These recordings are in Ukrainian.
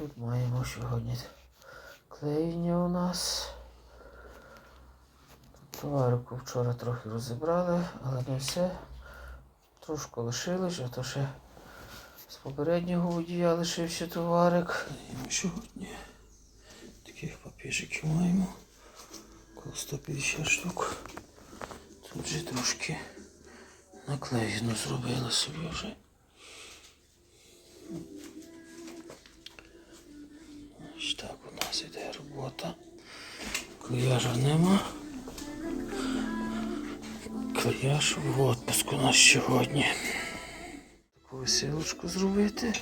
Тут маємо сьогодні клеєння у нас. Тут товарику вчора трохи розібрали, але не все. Трошки лишилось, а то ще з попереднього водія лишився товарик. І сьогодні таких папіжиків маємо. Коло 150 штук. Тут же трошки наклеєно зробили собі вже. Нас іде робота. Клеяжа нема. Клеяж в отпуску у нас сьогодні. Таку веселочку зробити.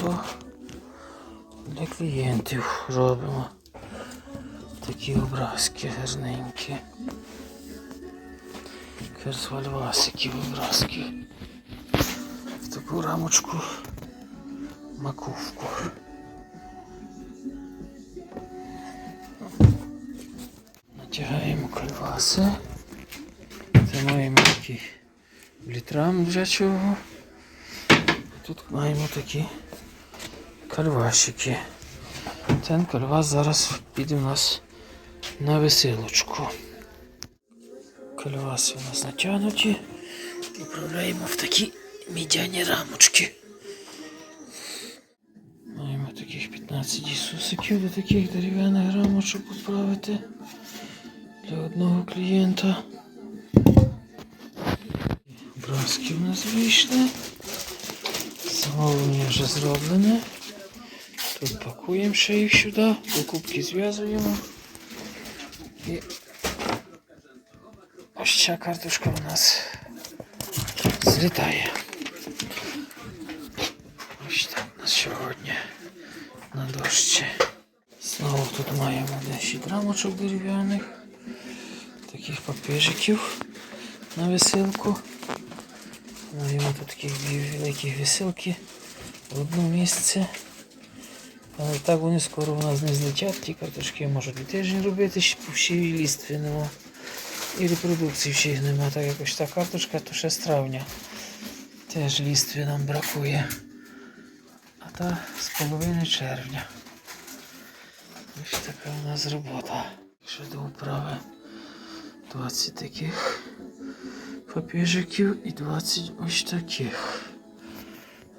То для клієнтів робимо такі образки гарненькі. Керсвальвасики образки. В таку рамочку маковку. Натягаємо кальваси. Це маємо такі літрам чого. Тут маємо такі кальвасики. Ten кальвас зараз піде у нас на веселочку. Кальваси у нас натягнуті. Відправляємо в такі мідяні рамочки. Маємо таких 15 ісусиків до таких дерев'яних рамочок відправити для одного клієнта. Образки у нас вийшли. Замовлення вже зроблене. Тут пакуємо ще їх сюди, покупки зв'язуємо. І ось ця карточка у нас злітає. Ось так на сьогодні на дощі. Знову тут маємо 10 рамочок дерев'яних, таких папіжиків на веселку. Маємо тут такі великі веселки в одне місце. Але так вони скоро у нас не злетять, ті карточки можуть і тиждень робити, ще ще і лістви нема. І репродукції ще їх нема, так як ось та карточка, то ще з травня. Теж лістви нам бракує. А та з половини червня. Ось така у нас робота. Ще до управи 20 таких папіжиків і 20 ось таких.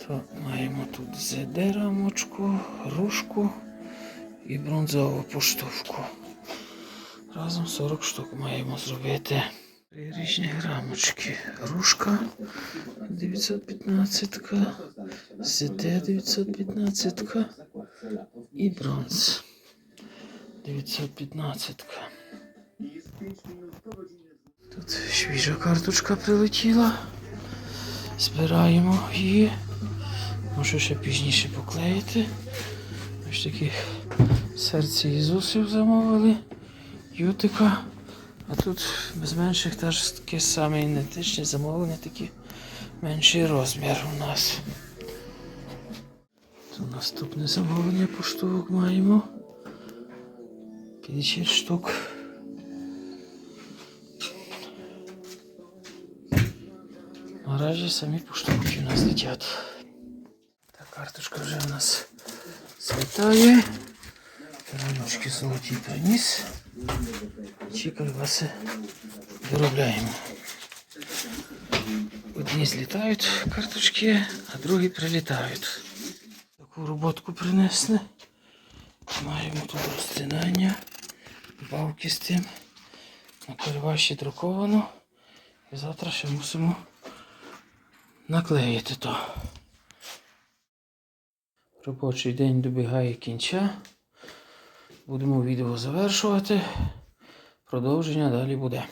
То маємо тут ЗД рамочку, грушку і бронзову поштовку. Разом 40 штук маємо зробити. Три різні рамочки. Грушка 915, ЗД 915 і бронз 915. Тут свіжа карточка прилетіла. Збираємо її. Можу ще пізніше поклеїти. Ось таких серці Ісусів замовили. Ютика. А тут без менших теж таке саме ідентичне замовлення, такі менший розмір у нас. Тут наступне замовлення поштовок маємо. 50 штук. Наразі самі поштовки у нас летять. Та карточка вже у нас злітає. Раночки золоті приніс. Ці кальваси доробляємо. Одні злітають карточки, а другі прилітають. Таку роботку принесли. Маємо тут розтинання, бавки з тим. На кальваші друковано. І завтра ще мусимо наклеїти то. Робочий день добігає кінця. Будемо відео завершувати. Продовження далі буде.